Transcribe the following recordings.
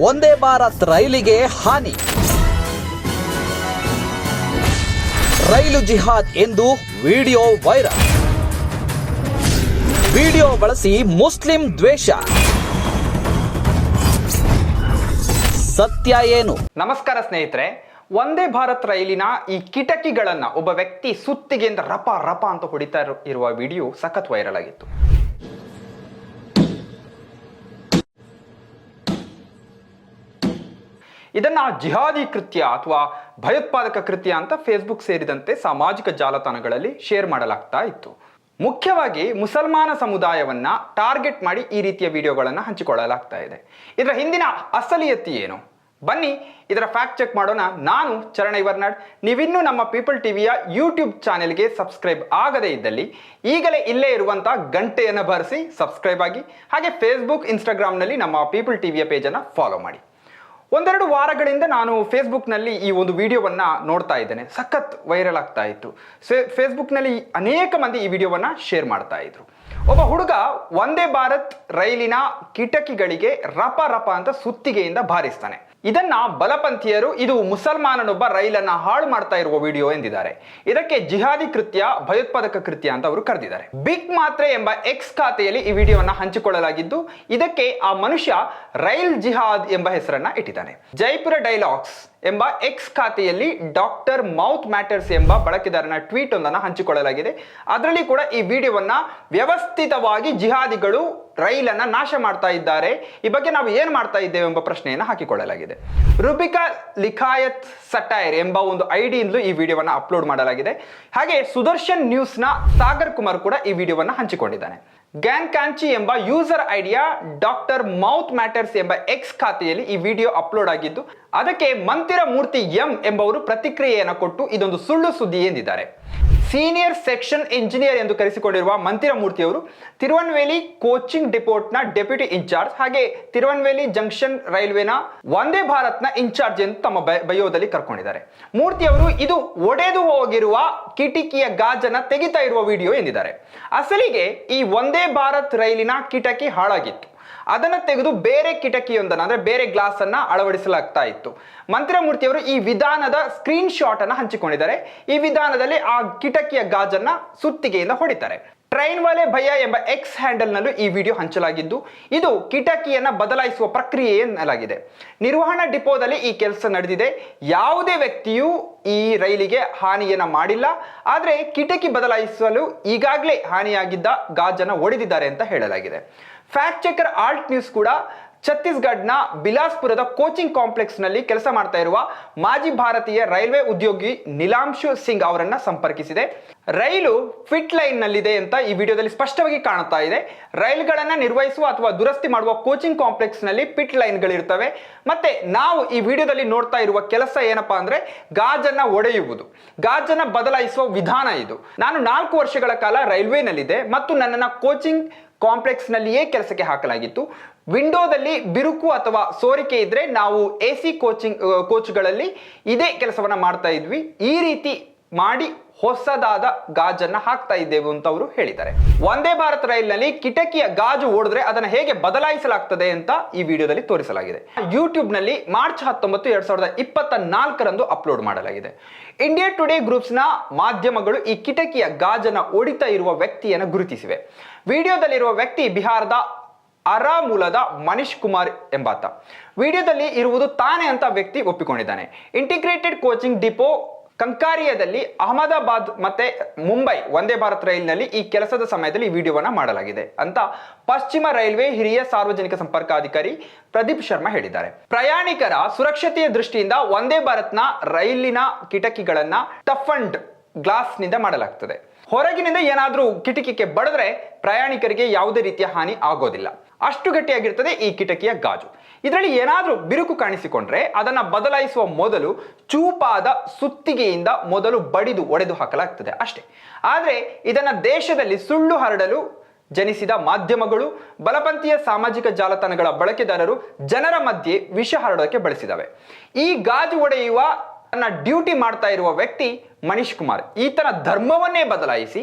ಒಂದೇ ಭಾರತ್ ರೈಲಿಗೆ ಹಾನಿ. ರೈಲು ಜಿಹಾದ್ ಎಂದು ವಿಡಿಯೋ ವೈರಲ್. ವಿಡಿಯೋ ಬಳಸಿ ಮುಸ್ಲಿಂ ದ್ವೇಷ. ಸತ್ಯ ಏನು? ನಮಸ್ಕಾರ ಸ್ನೇಹಿತರೆ, ಒಂದೇ ಭಾರತ್ ರೈಲಿನ ಈ ಕಿಟಕಿಗಳನ್ನ ಒಬ್ಬ ವ್ಯಕ್ತಿ ಸುತ್ತಿಗೆಯಿಂದ ರಪ ರಪ ಅಂತ ಹೊಡಿತಾ ಇರೋ- ಇರುವ ವಿಡಿಯೋ ಸಖತ್ ವೈರಲ್ ಆಗಿತ್ತು. ಇದನ್ನ ಜಿಹಾದಿ ಕೃತ್ಯ ಅಥವಾ ಭಯೋತ್ಪಾದಕ ಕೃತ್ಯ ಅಂತ ಫೇಸ್ಬುಕ್ ಸೇರಿದಂತೆ ಸಾಮಾಜಿಕ ಜಾಲತಾಣಗಳಲ್ಲಿ ಶೇರ್ ಮಾಡಲಾಗ್ತಾ ಇತ್ತು. ಮುಖ್ಯವಾಗಿ ಮುಸಲ್ಮಾನ ಸಮುದಾಯವನ್ನ ಟಾರ್ಗೆಟ್ ಮಾಡಿ ಈ ರೀತಿಯ ವಿಡಿಯೋಗಳನ್ನು ಹಂಚಿಕೊಳ್ಳಲಾಗ್ತಾ ಇದೆ. ಇದರ ಹಿಂದಿನ ಅಸಲಿಯತ್ತಿ ಏನು? ಬನ್ನಿ ಇದರ ಫ್ಯಾಕ್ಟ್ ಚೆಕ್ ಮಾಡೋಣ. ನಾನು ಚರಣ ಇವರ್ನಾಡ್ ನೀವಿನ್ನೂ ನಮ್ಮ ಪೀಪಲ್ ಟಿವಿಯ ಯೂಟ್ಯೂಬ್ ಚಾನೆಲ್ಗೆ ಸಬ್ಸ್ಕ್ರೈಬ್ ಆಗದೇ ಇದ್ದಲ್ಲಿ ಈಗಲೇ ಇಲ್ಲೇ ಇರುವಂತಹ ಗಂಟೆಯನ್ನು ಭರಿಸಿ ಸಬ್ಸ್ಕ್ರೈಬ್ ಆಗಿ ಹಾಗೆ ಫೇಸ್ಬುಕ್ ಇನ್ಸ್ಟಾಗ್ರಾಮ್ನಲ್ಲಿ ನಮ್ಮ ಪೀಪಲ್ ಟಿವಿಯ ಪೇಜನ್ನು ಫಾಲೋ ಮಾಡಿ. ಒಂದೆರಡು ವಾರಗಳಿಂದ ನಾನು ಫೇಸ್ಬುಕ್ನಲ್ಲಿ ಈ ಒಂದು ವಿಡಿಯೋವನ್ನು ನೋಡ್ತಾ ಇದ್ದೇನೆ. ಸಖತ್ ವೈರಲ್ ಆಗ್ತಾ ಇತ್ತು. ಫೇಸ್ಬುಕ್ನಲ್ಲಿ ಅನೇಕ ಮಂದಿ ಈ ವಿಡಿಯೋವನ್ನು ಶೇರ್ ಮಾಡ್ತಾ ಇದ್ರು. ಒಬ್ಬ ಹುಡುಗ ಒಂದೇ ಭಾರತ್ ರೈಲಿನ ಕಿಟಕಿಗಳಿಗೆ ರಪ ರಪ ಅಂತ ಸುತ್ತಿಗೆಯಿಂದ ಬಾರಿಸ್ತಾನೆ ಇದನ್ನ ಬಲಪಂಥೀಯರು, ಇದು ಮುಸಲ್ಮಾನನೊಬ್ಬ ರೈಲನ್ನ ಹಾಳು ಮಾಡ್ತಾ ಇರುವ ವಿಡಿಯೋ ಎಂದಿದ್ದಾರೆ. ಇದಕ್ಕೆ ಜಿಹಾದಿ ಕೃತ್ಯ, ಭಯೋತ್ಪಾದಕ ಕೃತ್ಯ ಅಂತ ಅವರು ಕರೆದಿದ್ದಾರೆ. ಬಿಗ್ ಮಾತ್ರೆ ಎಂಬ ಎಕ್ಸ್ ಖಾತೆಯಲ್ಲಿ ಈ ವಿಡಿಯೋವನ್ನ ಹಂಚಿಕೊಳ್ಳಲಾಗಿದ್ದು, ಇದಕ್ಕೆ ಆ ಮನುಷ್ಯ ರೈಲ್ ಜಿಹಾದ್ ಎಂಬ ಹೆಸರನ್ನ ಇಟ್ಟಿದ್ದಾನೆ. ಜೈಪುರ ಡೈಲಾಗ್ಸ್ ಎಂಬ ಎಕ್ಸ್ ಖಾತೆಯಲ್ಲಿ ಡಾಕ್ಟರ್ ಮೌತ್ ಮ್ಯಾಟರ್ಸ್ ಎಂಬ ಬಳಕೆದಾರನ ಟ್ವೀಟ್ ಒಂದನ್ನು ಹಂಚಿಕೊಳ್ಳಲಾಗಿದೆ. ಅದರಲ್ಲಿ ಕೂಡ ಈ ವಿಡಿಯೋವನ್ನ ವ್ಯವಸ್ಥಿತವಾಗಿ ಜಿಹಾದಿಗಳು ರೈಲನ್ನ ನಾಶ ಮಾಡ್ತಾ ಇದ್ದಾರೆ. ಈ ಬಗ್ಗೆ ನಾವು ಏನ್ ಮಾಡ್ತಾ ಇದ್ದೇವೆ ಎಂಬ ಪ್ರಶ್ನೆಯನ್ನು ಹಾಕಿಕೊಳ್ಳಲಾಗಿದೆ. ರುಬಿಕಾ ಲಿಖಾಯತ್ ಸಟೈರ್ ಎಂಬ ಒಂದು ಐಡಿಯಿಂದಲೂ ಈ ವಿಡಿಯೋವನ್ನು ಅಪ್ಲೋಡ್ ಮಾಡಲಾಗಿದೆ. ಹಾಗೆ ಸುದರ್ಶನ್ ನ್ಯೂಸ್ನ ಸಾಗರ್ ಕುಮಾರ್ ಕೂಡ ಈ ವಿಡಿಯೋವನ್ನು ಹಂಚಿಕೊಂಡಿದ್ದಾನೆ. ಗ್ಯಾನ್ ಕಾಂಚಿ ಎಂಬ user idea doctor mouth matters ಎಂಬ ಎಕ್ಸ್ ಖಾತೆಯಲ್ಲಿ ಈ ವಿಡಿಯೋ ಅಪ್ಲೋಡ್ ಆಗಿದ್ದು, ಅದಕ್ಕೆ ಮಂತಿರ ಮೂರ್ತಿ ಎಂ ಎಂಬವರು ಪ್ರತಿಕ್ರಿಯೆಯನ್ನು ಕೊಟ್ಟು ಇದೊಂದು ಸುಳ್ಳು ಸುದ್ದಿ ಎಂದಿದ್ದಾರೆ. ಸೀನಿಯರ್ ಸೆಕ್ಷನ್ ಇಂಜಿನಿಯರ್ ಎಂದು ಕರೆಸಿಕೊಂಡಿರುವ ಮಂತಿರ ಮೂರ್ತಿಯವರು ತಿರುವನ್ವೇಲಿ ಕೋಚಿಂಗ್ ಡಿಪೋರ್ಟ್ನ ಡೆಪ್ಯೂಟಿ ಇನ್ಚಾರ್ಜ್ ಹಾಗೆ ತಿರುವನ್ವೇಲಿ ಜಂಕ್ಷನ್ ರೈಲ್ವೆನ ವಂದೇ ಭಾರತ್ನ ಇನ್ಚಾರ್ಜ್ ಎಂದು ತಮ್ಮ ಬಯ- ಬಯೋದಲ್ಲಿ ಕರ್ಕೊಂಡಿದ್ದಾರೆ. ಮೂರ್ತಿಯವರು ಇದು ಒಡೆದು ಹೋಗಿರುವ ಕಿಟಕಿಯ ಗಾಜನ ತೆಗಿತಾ ಇರುವ ವಿಡಿಯೋ ಎಂದಿದ್ದಾರೆ. ಅಸಲಿಗೆ ಈ ವಂದೇ ಭಾರತ್ ರೈಲಿನ ಕಿಟಕಿ ಹಾಳಾಗಿತ್ತು. ಅದನ್ನ ತೆಗೆದು ಬೇರೆ ಕಿಟಕಿಯೊಂದನ್ನು, ಅಂದ್ರೆ ಬೇರೆ ಗ್ಲಾಸನ್ನು ಅಳವಡಿಸಲಾಗ್ತಾ ಇತ್ತು ಮಂತ್ರಮೂರ್ತಿಯವರು ಈ ವಿಧಾನದ ಸ್ಕ್ರೀನ್ ಶಾಟ್ ಅನ್ನ ಹಂಚಿಕೊಂಡಿದ್ದಾರೆ. ಈ ವಿಧಾನದಲ್ಲಿ ಆ ಕಿಟಕಿಯ ಗಾಜನ್ನ ಸುತ್ತಿಗೆಯಿಂದ ಹೊಡಿತಾರೆ. ಟ್ರೈನ್ ವಾಲೆ ಭಯ ಎಂಬ ಎಕ್ಸ್ ಹ್ಯಾಂಡಲ್ ನಲ್ಲೂ ಈ ವಿಡಿಯೋ ಹಂಚಲಾಗಿದ್ದು, ಇದು ಕಿಟಕಿಯನ್ನ ಬದಲಾಯಿಸುವ ಪ್ರಕ್ರಿಯೆ ಎನ್ನಲಾಗಿದೆ ನಿರ್ವಹಣಾ ಡಿಪೋದಲ್ಲಿ ಈ ಕೆಲಸ ನಡೆದಿದೆ. ಯಾವುದೇ ವ್ಯಕ್ತಿಯು ಈ ರೈಲಿಗೆ ಹಾನಿಯನ್ನ ಮಾಡಿಲ್ಲ. ಆದರೆ ಕಿಟಕಿ ಬದಲಾಯಿಸಲು ಈಗಾಗಲೇ ಹಾನಿಯಾಗಿದ್ದ ಗಾಜನ್ನ ಒಡೆದಿದ್ದಾರೆ ಅಂತ ಹೇಳಲಾಗಿದೆ. ಫ್ಯಾಕ್ಟ್ ಚೆಕರ್ ಆಲ್ಟ್ ನ್ಯೂಸ್ ಕೂಡ ಛತ್ತೀಸ್ಗಢನ ಬಿಲಾಸ್ಪುರದ ಕೋಚಿಂಗ್ ಕಾಂಪ್ಲೆಕ್ಸ್ನಲ್ಲಿ ಕೆಲಸ ಮಾಡ್ತಾ ಇರುವ ಮಾಜಿ ಭಾರತೀಯ ರೈಲ್ವೆ ಉದ್ಯೋಗಿ ನಿಲಾಂಶು ಸಿಂಗ್ ಅವರನ್ನ ಸಂಪರ್ಕಿಸಿದೆ. ರೈಲು ಫಿಟ್ ಲೈನ್ ನಲ್ಲಿದೆ ಅಂತ ಈ ವಿಡಿಯೋದಲ್ಲಿ ಸ್ಪಷ್ಟವಾಗಿ ಕಾಣುತ್ತಾ ಇದೆ. ರೈಲ್ಗಳನ್ನು ನಿರ್ವಹಿಸುವ ಅಥವಾ ದುರಸ್ತಿ ಮಾಡುವ ಕೋಚಿಂಗ್ ಕಾಂಪ್ಲೆಕ್ಸ್ನಲ್ಲಿ ಪಿಟ್ ಲೈನ್ಗಳಿರ್ತವೆ. ಮತ್ತೆ ನಾವು ಈ ವಿಡಿಯೋದಲ್ಲಿ ನೋಡ್ತಾ ಇರುವ ಕೆಲಸ ಏನಪ್ಪಾ ಅಂದ್ರೆ ಗಾಜನ್ನ ಒಡೆಯುವುದು. ಗಾಜನ್ನ ಬದಲಾಯಿಸುವ ವಿಧಾನ ಇದು. ನಾನು ನಾಲ್ಕು ವರ್ಷಗಳ ಕಾಲ ರೈಲ್ವೆನಲ್ಲಿದೆ ಮತ್ತು ನನ್ನನ್ನು ಕೋಚಿಂಗ್ ಕಾಂಪ್ಲೆಕ್ಸ್ ನಲ್ಲಿಯೇ ಕೆಲಸಕ್ಕೆ ಹಾಕಲಾಗಿತ್ತು. ವಿಂಡೋದಲ್ಲಿ ಬಿರುಕು ಅಥವಾ ಸೋರಿಕೆ ಇದ್ರೆ ನಾವು ಎ ಸಿ ಕೋಚಿಂಗ್ ಕೋಚ್ಗಳಲ್ಲಿ ಇದೇ ಕೆಲಸವನ್ನ ಮಾಡ್ತಾ ಇದ್ವಿ. ಈ ರೀತಿ ಮಾಡಿ ಹೊಸದಾದ ಗಾಜನ್ನ ಹಾಕ್ತಾ ಇದ್ದೇವೆ ಅಂತ ಅವರು ಹೇಳಿದ್ದಾರೆ. ವಂದೇ ಭಾರತ್ ರೈಲ್ನಲ್ಲಿ ಕಿಟಕಿಯ ಗಾಜು ಓಡಿದ್ರೆ ಅದನ್ನ ಹೇಗೆ ಬದಲಾಯಿಸಲಾಗ್ತದೆ ಅಂತ ಈ ವಿಡಿಯೋದಲ್ಲಿ ತೋರಿಸಲಾಗಿದೆ. ಯೂಟ್ಯೂಬ್ನಲ್ಲಿ ಮಾರ್ಚ್ ಹತ್ತೊಂಬತ್ತು ಎರಡ್ ಸಾವಿರದ ಇಪ್ಪತ್ತ ನಾಲ್ಕರಂದು ಅಪ್ಲೋಡ್ ಮಾಡಲಾಗಿದೆ. ಇಂಡಿಯಾ ಟುಡೇ ಗ್ರೂಪ್ಸ್ನ ಮಾಧ್ಯಮಗಳು ಈ ಕಿಟಕಿಯ ಗಾಜನ್ನ ಒಡಿತಾ ಇರುವ ವ್ಯಕ್ತಿಯನ್ನು ಗುರುತಿಸಿವೆ. ವಿಡಿಯೋದಲ್ಲಿರುವ ವ್ಯಕ್ತಿ ಬಿಹಾರದ ಅರಾ ಮೂಲದ ಮನೀಶ್ ಕುಮಾರ್ ಎಂಬಾತ. ವಿಡಿಯೋದಲ್ಲಿ ಇರುವುದು ತಾನೇ ಅಂತ ವ್ಯಕ್ತಿ ಒಪ್ಪಿಕೊಂಡಿದ್ದಾನೆ. ಇಂಟಿಗ್ರೇಟೆಡ್ ಕೋಚಿಂಗ್ ಡಿಪೋ ಕಂಕಾರಿಯಾದಲ್ಲಿ ಅಹಮದಾಬಾದ್ ಮತ್ತೆ ಮುಂಬೈ ವಂದೇ ಭಾರತ್ ರೈಲ್ನಲ್ಲಿ ಈ ಕೆಲಸದ ಸಮಯದಲ್ಲಿ ಈ ವಿಡಿಯೋವನ್ನು ಮಾಡಲಾಗಿದೆ ಅಂತ ಪಶ್ಚಿಮ ರೈಲ್ವೆ ಹಿರಿಯ ಸಾರ್ವಜನಿಕ ಸಂಪರ್ಕಾಧಿಕಾರಿ ಪ್ರದೀಪ್ ಶರ್ಮಾ ಹೇಳಿದ್ದಾರೆ. ಪ್ರಯಾಣಿಕರ ಸುರಕ್ಷತೆಯ ದೃಷ್ಟಿಯಿಂದ ಒಂದೇ ಭಾರತ್ನ ರೈಲಿನ ಕಿಟಕಿಗಳನ್ನ ಟಫಂಡ್ ಗ್ಲಾಸ್ನಿಂದ ಮಾಡಲಾಗ್ತದೆ. ಹೊರಗಿನಿಂದ ಏನಾದರೂ ಕಿಟಕಿಗೆ ಬಡಿದ್ರೆ ಪ್ರಯಾಣಿಕರಿಗೆ ಯಾವುದೇ ರೀತಿಯ ಹಾನಿ ಆಗೋದಿಲ್ಲ. ಅಷ್ಟು ಗಟ್ಟಿಯಾಗಿರ್ತದೆ ಈ ಕಿಟಕಿಯ ಗಾಜು. ಇದರಲ್ಲಿ ಏನಾದರೂ ಬಿರುಕು ಕಾಣಿಸಿಕೊಂಡ್ರೆ ಅದನ್ನು ಬದಲಾಯಿಸುವ ಮೊದಲು ಚೂಪಾದ ಸುತ್ತಿಗೆಯಿಂದ ಮೊದಲು ಬಡಿದು ಒಡೆದು ಹಾಕಲಾಗ್ತದೆ ಅಷ್ಟೇ. ಆದರೆ ಇದನ್ನು ದೇಶದಲ್ಲಿ ಸುಳ್ಳು ಹರಡಲು ಜನಿಸಿದ ಮಾಧ್ಯಮಗಳು, ಬಲಪಂಥೀಯ ಸಾಮಾಜಿಕ ಜಾಲತಾಣಗಳ ಬಳಕೆದಾರರು ಜನರ ಮಧ್ಯೆ ವಿಷ ಹರಡೋಕೆ ಬಳಸಿದವೆ. ಈ ಗಾಜು ಒಡೆಯುವ ತನ್ನ ಡ್ಯೂಟಿ ಮಾಡ್ತಾ ಇರುವ ವ್ಯಕ್ತಿ ಮನೀಶ್ ಕುಮಾರ್. ಈತನ ಧರ್ಮವನ್ನೇ ಬದಲಾಯಿಸಿ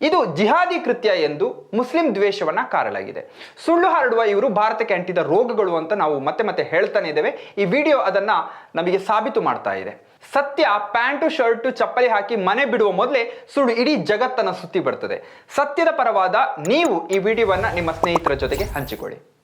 ಇದು ಜಿಹಾದಿ ಕೃತ್ಯ ಎಂದು ಮುಸ್ಲಿಂ ದ್ವೇಷವನ್ನ ಕಾರಲಾಗಿದೆ. ಸುಳ್ಳು ಹರಡುವ ಇವರು ಭಾರತಕ್ಕೆ ಅಂಟಿದ ರೋಗಗಳು ಅಂತ ನಾವು ಮತ್ತೆ ಮತ್ತೆ ಹೇಳ್ತಾನೆ ಇದ್ದೇವೆ. ಈ ವಿಡಿಯೋ ಅದನ್ನ ನಮಗೆ ಸಾಬೀತು ಮಾಡ್ತಾ ಇದೆ. ಸತ್ಯ ಪ್ಯಾಂಟು, ಶರ್ಟು, ಚಪ್ಪಲಿ ಹಾಕಿ ಮನೆ ಬಿಡುವ ಮೊದಲೇ ಸುಳ್ಳು ಇಡೀ ಜಗತ್ತನ್ನು ಸುತ್ತಿ ಬರ್ತದೆ. ಸತ್ಯದ ಪರವಾದ ನೀವು ಈ ವಿಡಿಯೋವನ್ನು ನಿಮ್ಮ ಸ್ನೇಹಿತರ ಜೊತೆಗೆ ಹಂಚಿಕೊಳ್ಳಿ.